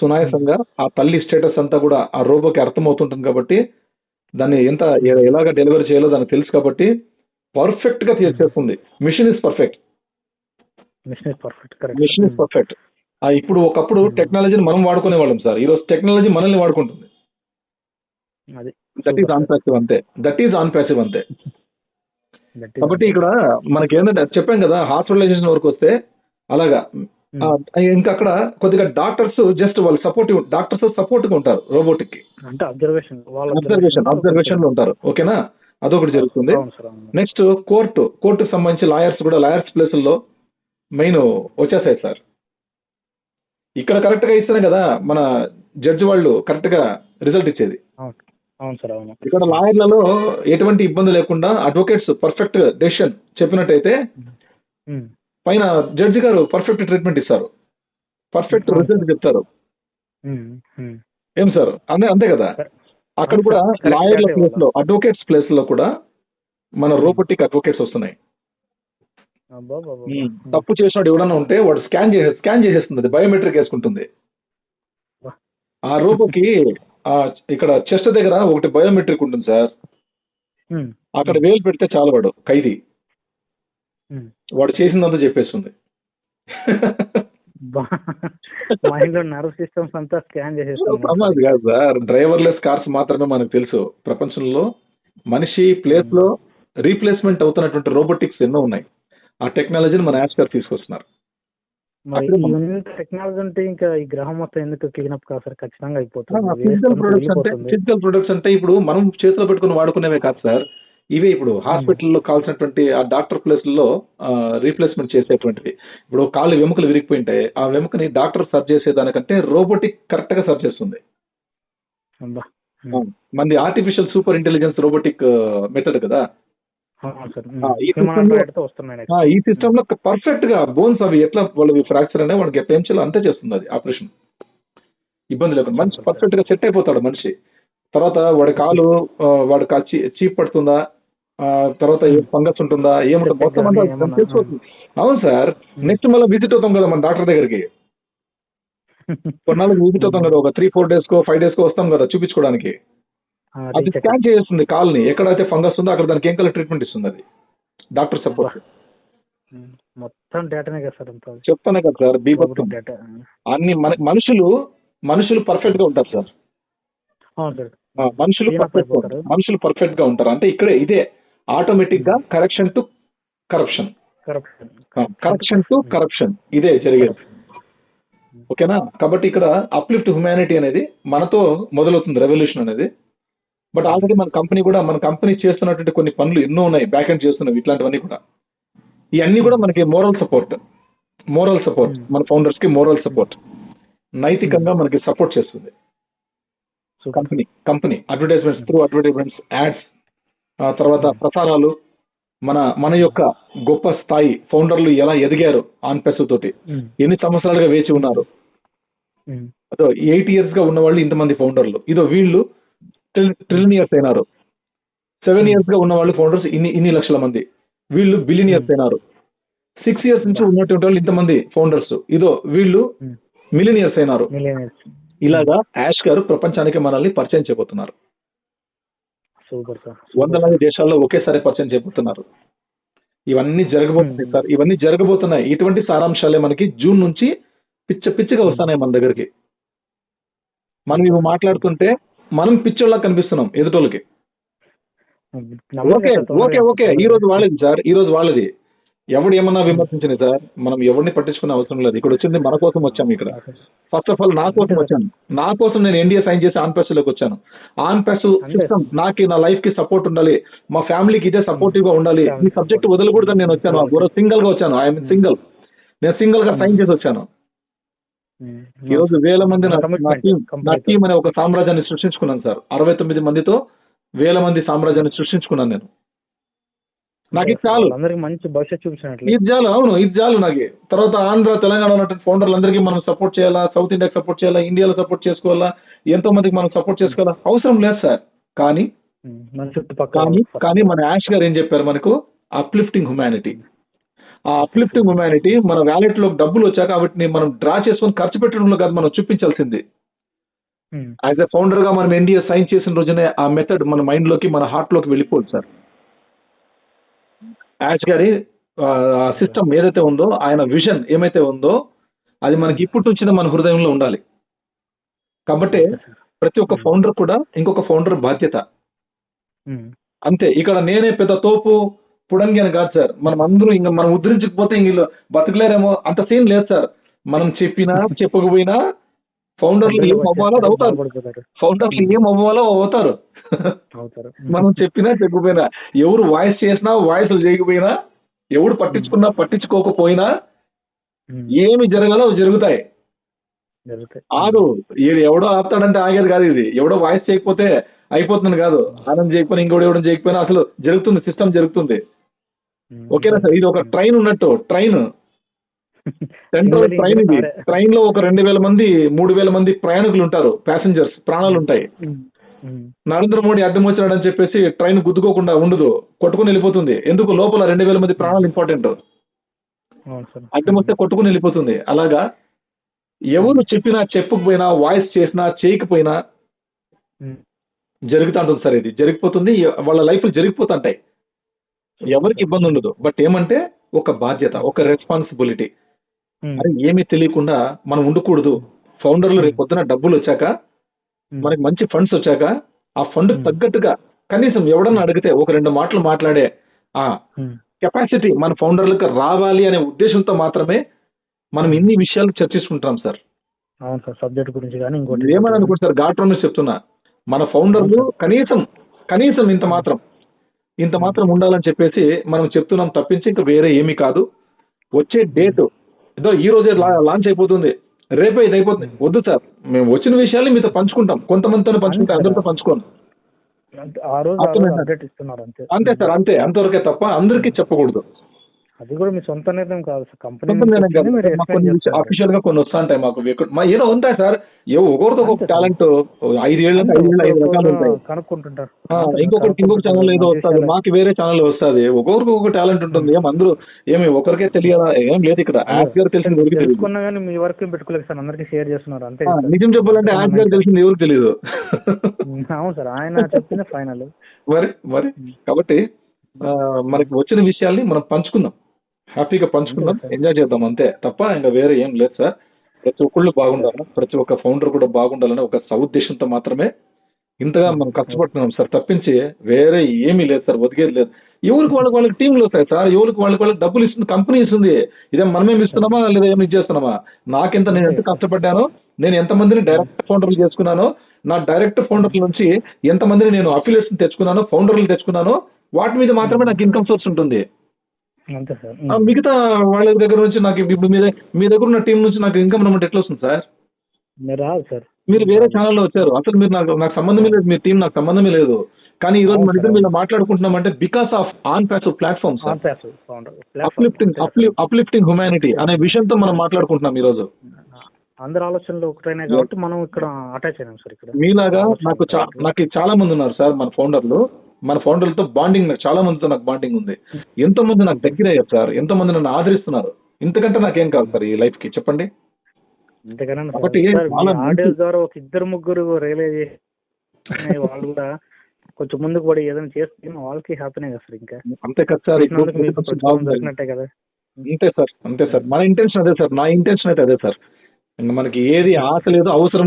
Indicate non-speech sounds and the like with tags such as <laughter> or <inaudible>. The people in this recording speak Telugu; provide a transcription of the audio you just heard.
సునాయాసంగా ఆ తల్లి స్టేటస్ అంతా కూడా ఆ రోబోకి అర్థమవుతుంటుంది కాబట్టి దాన్ని ఎంత ఎలాగ డెలివరీ చేయాలో దానికి తెలుసు కాబట్టి పర్ఫెక్ట్గా చేసేస్తుంది machine is perfect. Machine is perfect machine is perfect. ఇప్పుడు ఒకప్పుడు Hmm. టెక్నాలజీని మనం వాడుకునే వాళ్ళం సార్. ఈరోజు టెక్నాలజీ మనల్ని వాడుకుంటుంది. దట్ ఈస్ ఆన్ ప్యాసివ్ అంతే. దట్ ఈస్ ఆన్ ప్యాసివ్ అంతే కాబట్టి ఇక్కడ మనకి ఏంటంటే చెప్పాం కదా హాస్పిటలైజేషన్ వరకు వస్తే అలాగా ఇంకా అక్కడ కొద్దిగా డాక్టర్స్ జస్ట్ వాళ్ళు సపోర్టివ్ డాక్టర్స్ సపోర్ట్గా ఉంటారు రోబోటిక్. కి అంటే అబ్జర్వేషన్ అబ్జర్వేషన్ అబ్జర్వేషన్లో ఉంటారు. ఓకేనా? అదొకటి జరుగుతుంది. నెక్స్ట్ కోర్టు కోర్టుకు సంబంధించి లాయర్స్ కూడా లాయర్స్ ప్లేసుల్లో మెయిన్ వచ్చేసాయి సార్. ఇక్కడ కరెక్ట్గా ఇస్తేనే కదా మన జడ్జి వాళ్ళు కరెక్ట్గా రిజల్ట్ ఇచ్చేది. అవును సార్ అవును. ఇక్కడ లాయర్లలో ఎటువంటి ఇబ్బంది లేకుండా అడ్వకేట్స్ పర్ఫెక్ట్ డెసిషన్ చెప్పినట్టయితే. పైన జడ్జి గారు పర్ఫెక్ట్ ట్రీట్మెంట్ ఇస్తారు. పర్ఫెక్ట్ రిజల్ట్ చెప్తారు. ఏం సార్? అంతే అంతే కదా? అక్కడ కూడా లాయర్ల ప్లేస్లో అడ్వకేట్స్ ప్లేస్లో కూడా మన రోబోటిక్ అడ్వకేట్స్ వస్తున్నాయి. తప్పు చేసినాడు ఎవడన్నా ఉంటే వాడు స్కాన్ చేసే స్కాన్ చేసేస్తుంది బయోమెట్రిక్ వేసుకుంటుంది. ఆ రోబోకి ఆ ఇక్కడ చెస్ట్ దగ్గర ఒకటి బయోమెట్రిక్ ఉంటుంది సార్. అక్కడ వేలు పెడితే చాలు వాడు ఖైదీ. వాడు చేసిందంతా చెప్పేస్తుంది. మైండ్ నర్వ్ సిస్టమ్స్ అంతా స్కాన్ చేసేస్తుంది. కాదు సార్ డ్రైవర్లెస్ కార్స్ మాత్రమే మనకు తెలుసు. ప్రపంచంలో మనిషి ప్లేస్లో రీప్లేస్మెంట్ అవుతున్నటువంటి రోబోటిక్స్ ఎన్నో ఉన్నాయి. ఆ టెక్నాలజీని మన యాప్స్ గారు తీసుకొస్తున్నారు. టెక్నాలజీ ఉంటే ఇంకా ఈ గ్రహం మొత్తం ఎందుకు క్లీన్ అప్ కాదు సార్? ఖచ్చితంగా అయిపోతుంది. వేస్ట్ ప్రొడక్ట్స్ అంటే ప్రొడక్ట్స్ అంటే ఇప్పుడు మనం చేతిలో పెట్టుకుని వాడుకునేవే కాదు సార్. ఇవే ఇప్పుడు హాస్పిటల్లో కావాల్సినటువంటి ఆ డాక్టర్ ప్లేస్లలో రీప్లేస్మెంట్ చేసేటువంటివి ఇప్పుడు కాళ్ళు వెముకలు విరిగిపోయింటే ఆ వెముకని డాక్టర్ సర్చ్ చేసే దానికంటే రోబోటిక్ కరెక్ట్గా సర్చ్ చేస్తుంది. మంది artificial super intelligence robotic method కదా? ఆ, ఈ సిస్టమ్లో పర్ఫెక్ట్గా బోన్స్ అవి ఎట్లా వాళ్ళకి ఫ్రాక్చర్ అనే వాడికి ఎట్లా ఏం చేయాలో అంతే చేస్తుంది అది ఆపరేషన్. ఇబ్బంది లేకుండా మనిషి పర్ఫెక్ట్గా సెట్ అయిపోతాడు మనిషి. తర్వాత వాడి కాలు ఆ, వాడి కా- చీ- చీప్ పడుతుందా? తర్వాత ఫంగస్ ఉంటుందా? ఏముంటుంది మొత్తం అంతా ఏమన్నా, తెలిసిపోతుంది అవును సార్. నెక్స్ట్ మళ్ళీ విజిట్ అవుతాం కదా మన డాక్టర్ దగ్గరికి. <laughs> కొన్నాళ్ళకి విజిట్ అవుతాం కదా ఒక త్రీ ఫోర్ డేస్ కో ఫైవ్ డేస్ కో వస్తాం కదా చూపించుకోవడానికి. అది. స్కాన్ చేస్తుంది కాల్ని. ఎక్కడైతే ఫంగస్ ఉందో అక్కడ దానికి ఏం కలర్ ట్రీట్మెంట్ ఇస్తుంది అది? Doctor support. మొత్తం డేటానే కదా సార్ చెప్తానే కదా సార్ బీభత్సం. డేటా అన్ని మన మనుషులు మనుషులు పర్ఫెక్ట్గా ఉంటారు సార్. మనుషులు పర్ఫెక్ట్. మనుషులు పర్ఫెక్ట్గా ఉంటారు. అంటే ఇక్కడే ఇదే. ఆటోమేటిక్గా correction to corruption. Corruption. Correction to corruption. ఇదే జరిగేది. ఓకేనా? కాబట్టి ఇక్కడ అప్లిఫ్ట్ హ్యుమానిటీ అనేది మనతో మొదలవుతుంది రెవల్యూషన్ అనేది. బట్ ఆల్రెడీ మన కంపెనీ కూడా మన కంపెనీ చేస్తున్నటువంటి కొన్ని పనులు ఎన్నో ఉన్నాయి బ్యాక్ ఎండ్ చేస్తున్నవి ఇట్లాంటివన్నీ కూడా. ఇవన్నీ కూడా మనకి moral support moral support Hmm. మన ఫౌండర్స్కి మోరల్ సపోర్ట్ నైతికంగా మనకి సపోర్ట్ చేస్తుంది. Company company advertisements through advertisements ads తర్వాత ప్రసారాలు మన మన యొక్క గొప్ప స్థాయి ఫౌండర్లు ఎలా ఎదిగారు ఆన్ పెస్ తోటి. ఎన్ని సంవత్సరాలుగా వేచి ఉన్నారు. అదో ఎయిట్ ఇయర్స్గా ఉన్న వాళ్ళు ఇంతమంది ఫౌండర్లు. ఇదో వీళ్ళు ట్రిలియన్ ఇయర్స్ అయినారు. సెవెన్ ఇయర్స్గా ఉన్న వాళ్ళు ఫౌండర్స్ ఇన్ని ఇన్ని లక్షల మంది. వీళ్ళు బిలియన్ ఇయర్స్ అయినారు. సిక్స్ ఇయర్స్ నుంచి ఉన్నటువంటి వాళ్ళు ఇంతమంది ఫౌండర్స్. ఇదో వీళ్ళు మిలియన్ ఇయర్స్ అయినారు. ఇలాగా యాష్ గారు ప్రపంచానికి మనల్ని పరిచయం చేయబోతున్నారు. Super sir. వందలాది దేశాల్లో ఒకేసారి పరిచయం చేయబోతున్నారు ఇవన్నీ జరగబోతున్నాయి. సార్. ఇవన్నీ జరగబోతున్నాయి. ఇటువంటి సారాంశాలే మనకి జూన్ నుంచి పిచ్చ పిచ్చగా వస్తున్నాయి మన దగ్గరికి. మనం ఇవి మాట్లాడుతుంటే మనం పిచ్చోళ్ళ కనిపిస్తున్నాం ఎదుటోళ్ళకి. Okay okay okay. ఈ రోజు వాళ్ళది సార్. ఈ రోజు వాళ్ళది. ఎవడు ఏమన్నా విమర్శించింది సార్ మనం ఎవరిని పట్టించుకునే అవసరం లేదు. ఇక్కడ వచ్చింది మన కోసం వచ్చాము ఇక్కడ. ఫస్ట్ ఆఫ్ ఆల్ నా కోసం వచ్చాను. నా కోసం నేను ఎన్డీఏ సైన్ చేసి ఆన్లోకి వచ్చాను. ఆన్ ప్రెస్ సిస్టమ్ నాకు నా లైఫ్కి సపోర్ట్ ఉండాలి. మా ఫ్యామిలీకి ఇదే సపోర్టివ్గా ఉండాలి. ఈ సబ్జెక్ట్ వదలకూడదని నేను వచ్చాను. సింగిల్గా వచ్చాను. ఐఎమ్ సింగిల్ నేను సింగిల్గా సైన్ చేసి వచ్చాను. ఈ రోజు వేల మంది నా టీం అనే ఒక సామ్రాజ్యాన్ని సృష్టించుకున్నాను సార్. అరవై తొమ్మిది మందితో వేల మంది సామ్రాజ్యాన్ని సృష్టించుకున్నాను నేను. నాకు ఇది చాలు. అందరికి మంచి భవిష్యత్తు చూపించినట్లు. ఇది చాలు అవును ఇది చాలు నాకు. తర్వాత ఆంధ్ర తెలంగాణ ఉన్నటువంటి ఫౌండర్లు అందరికీ మనం సపోర్ట్ చేయాలా? సౌత్ ఇండియాకి సపోర్ట్ చేయాలా? ఇండియాలో సపోర్ట్ చేసుకోవాలా? ఎంతో మందికి మనం సపోర్ట్ చేసుకోవాలా? అవసరం లేదు సార్. కానీ మన చుట్టుపక్కల కానీ మన యాష్ గారు ఏం చెప్పారు మనకు? అప్లిఫ్టింగ్ హ్యుమానిటీ ఆ అప్లిఫ్టింగ్ హ్యుమానిటీ మన వ్యాలెట్లో డబ్బులు వచ్చాక వాటిని మనం డ్రా చేసుకొని ఖర్చు పెట్టడంలో కాదు మనం చూపించాల్సింది. యాజ్ ఎ ఫౌండర్గా మనం ఎన్డీఏ సైన్ చేసిన రోజునే ఆ మెథడ్ మన మైండ్లోకి మన హార్ట్లోకి వెళ్ళిపోదు సార్. యాజ్ గారి సిస్టమ్ ఏదైతే ఉందో ఆయన విజన్ ఏమైతే ఉందో అది మనకి ఇప్పటి నుంచి మన హృదయంలో ఉండాలి. కాబట్టి ప్రతి ఒక్క ఫౌండర్ కూడా ఇంకొక ఫౌండర్ బాధ్యత. అంతే ఇక్కడ నేనే పెద్ద తోపు పుడంగి అని కాదు సార్. మనం అందరూ ఇంకా మనం ఉద్ధరించకపోతే ఇంక బతకలేరేమో అంత సీన్ లేదు సార్. మనం చెప్పినా చెప్పకపోయినా ఫౌండర్లు ఏం అవ్వాలో అవుతారు. ఫౌండర్లు ఏం అవ్వాలో అవుతారు. మనం చెప్పినా చెప్పకపోయినా ఎవరు వాయిస్ చేసినా వాయిస్ చేయకపోయినా ఎవడు పట్టించుకున్నా పట్టించుకోకపోయినా ఏమి జరగాలో అవి జరుగుతాయి. ఈడు ఎవడో ఆపుతాడంటే ఆగేది కాదు ఇది. ఎవడో వాయిస్ చేయకపోతే అయిపోతుంది కాదు. ఆనంద్ చేయకపోయినా ఇంకోటి ఎవడం చేయకపోయినా అసలు జరుగుతుంది సిస్టమ్ జరుగుతుంది. ఓకేనా సార్? ఇది ఒక ట్రైన్ ఉన్నట్టు. ట్రైన్. సెంట్రల్ ట్రైన్ ఇది. ట్రైన్లో ఒక రెండు వేల మంది మూడు వేల మంది ప్రయాణికులు ఉంటారు. ప్యాసింజర్స్ ప్రాణాలు ఉంటాయి. నరేంద్ర మోడీ అడ్డం వచ్చాడని చెప్పేసి ట్రైన్ గుద్దుకోకుండా ఉండదు కొట్టుకుని వెళ్ళిపోతుంది. ఎందుకు? లోపల రెండు వేల మంది ప్రాణాలు ఇంపార్టెంట్. అడ్డం వస్తే కొట్టుకుని వెళ్ళిపోతుంది. అలాగా? ఎవరు చెప్పినా చెప్పకపోయినా వాయిస్ చేసినా చేయకపోయినా ఉమ్, జరుగుతూ ఉంటుంది సార్ ఇది. జరిగిపోతుంది వాళ్ళ లైఫ్ జరిగిపోతుంటాయి. ఎవరికి ఇబ్బంది ఉండదు. బట్ ఏమంటే ఒక బాధ్యత ఒక రెస్పాన్సిబిలిటీ. అరే ఏమీ తెలియకుండా మనం ఉండకూడదు. ఫౌండర్లు రేపు పొద్దున డబ్బులు వచ్చాక మనకి మంచి ఫండ్స్ వచ్చాక ఆ ఫండ్. తగ్గట్టుగా కనీసం ఎవడన్నా అడిగితే ఒక రెండు మాటలు మాట్లాడే ఆ కెపాసిటీ మన ఫౌండర్లకు రావాలి అనే ఉద్దేశంతో మాత్రమే మనం ఇన్ని విషయాలు చర్చించుకుంటాం సార్. అవును సార్ సబ్జెక్ట్ గురించి కానీ ఇంకోటి ఏమని అనుకుంటు సార్ ఘాట్ ప్రామిస్ చెప్తున్నా. మన ఫౌండర్లు కనీసం కనీసం ఇంత మాత్రం ఇంత మాత్రం ఉండాలని చెప్పేసి మనం చెప్తున్నాం తప్పించి ఇంకా వేరే ఏమీ కాదు. వచ్చే డేట్ ఏదో ఈ రోజే లాంచ్ అయిపోతుంది. రేపే ఇది అయిపోతుంది. వద్దు సార్. మేము వచ్చిన విషయాలు మీతో పంచుకుంటాం. కొంతమందితో పంచుకుంటాం. అందరితో పంచుకోండి అంతే సార్ అంతే. అంతవరకే తప్ప అందరికీ చెప్పకూడదు. అది కూడా మీ సొంత నిర్ణయం కాదు సార్. కంపెనీ. అఫీషియల్గా కొన్ని వస్తా ఉంటాయి మాకు మా ఏదో ఉంటాయి సార్. ఏ ఒకరితో ఒక. టాలెంట్ ఐదు ఏళ్ళు అంటే ఐదు ఏళ్ళు ఐదు రకాలు ఉంటాయి. కనుక్కుంటుంటారు. ఆ, ఇంకొకరికి ఇంకొక ఛానల్ ఏదో వస్తుంది. మాకు వేరే ఛానల్ వస్తుంది. ఒక్కొక్కరికి ఒక టాలెంట్ ఉంటుంది. ఏం అందరూ ఏమి ఒకరికే తెలియదా ఏం లేదు ఇక్కడ. యాప్ గారు తెలియదు. తెలుసుకున్నా కానీ మీ వరకు పెట్టుకోలేదు సార్. అందరికి షేర్ చేస్తున్నారు. అంతే. నిజం చెప్పాలంటే యాప్ గారు తెలిసింది ఎవరికి తెలియదు. అవును సార్. ఆయన చెప్తేనే ఫైనల్ మరి మరి. కాబట్టి మనకి వచ్చిన విషయాల్ని మనం పంచుకుందాం. హ్యాపీగా పంచుకుందాం. ఎంజాయ్ చేద్దాం అంతే. తప్ప ఇంకా వేరే ఏం లేదు సార్. ప్రతి ఒక్కళ్ళు బాగుండాలి. ప్రతి ఒక్క ఫౌండర్ కూడా బాగుండాలని ఒక సదుద్దేశంతో మాత్రమే ఇంతగా మనం కష్టపడుతున్నాం సార్. తప్పించి వేరే ఏమీ లేదు సార్. ఒదిగేది లేదు. ఎవరికి వాళ్ళకి వాళ్ళకి టీంలు వస్తాయి సార్? ఎవరికి వాళ్ళకి వాళ్ళకి డబ్బులు ఇస్తుంది కంపెనీ ఇస్తుంది ఇదే మనమేమి ఇస్తున్నామా లేదా ఏమి ఇచ్చేస్తున్నామా నాకెంత నేను ఎంత కష్టపడ్డానో నేను ఎంతమందిని డైరెక్ట్ ఫౌండర్లు చేసుకున్నానో నా డైరెక్ట్ ఫౌండర్ల నుంచి ఎంతమందిని నేను అఫిలియేట్స్ తెచ్చుకున్నానో ఫౌండర్లు తెచ్చుకున్నానో వాటి మీద మాత్రమే నాకు ఇన్కమ్ సోర్స్ ఉంటుంది. అంతే సార్. మిగతా వాళ్ళ దగ్గర నుంచి నాకు ఇప్పుడు మీ దగ్గర మీ దగ్గర ఉన్న టీం నుంచి నాకు ఇన్కమ్ రమ్మంటే ఎట్లా వస్తుంది సార్? మీరు రాదు సార్. మీరు వేరే ఛానల్లో వచ్చారు. అసలు మీరు నాకు నాకు సంబంధమే లేదు మీ టీం నాకు సంబంధమే లేదు. కానీ ఈ రోజు మన ఇద్దరు మీరు మాట్లాడుకుంటున్నాం అంటే because of on passive platform uplifting uplifting humanity అనే విషయంతో మనం మాట్లాడుకుంటున్నాం ఈ రోజు. అందరి ఆలోచనలు ఒకటైనా కాబట్టి మనం ఇక్కడ అటాచ్ అయినాం సార్ ఇక్కడ. మీలాగా నాకు నాకు చాలా మంది ఉన్నారు సార్ మన ఫౌండర్లు మన ఫౌండర్లతో బాండింగ్ నాకు చాలా మందితో నాకు బాండింగ్ ఉంది. ఎంతో మంది నాకు దగ్గర అయ్యారు సార్. ఎంతో మంది నన్ను ఆదరిస్తున్నారు. ఇంతకంటే నాకేం కావాలి సార్ ఈ లైఫ్కి చెప్పండి ద్వారా ఒక ఇద్దరు ముగ్గురు రియలైజ్ వాళ్ళు కూడా కొంచెం ముందుకు పడి ఏదైనా చేస్తే వాళ్ళకి హ్యాపీనే కదా సార్ ఇంకా. అంతే కదా సార్. దొరికినట్టే కదా. అంతే సార్. అంతే సార్. మన ఇంటెన్షన్ అదే సార్. నా ఇంటెన్షన్ అయితే అదే సార్. మనకి ఏది ఆశ లేదు అవసరం కూడా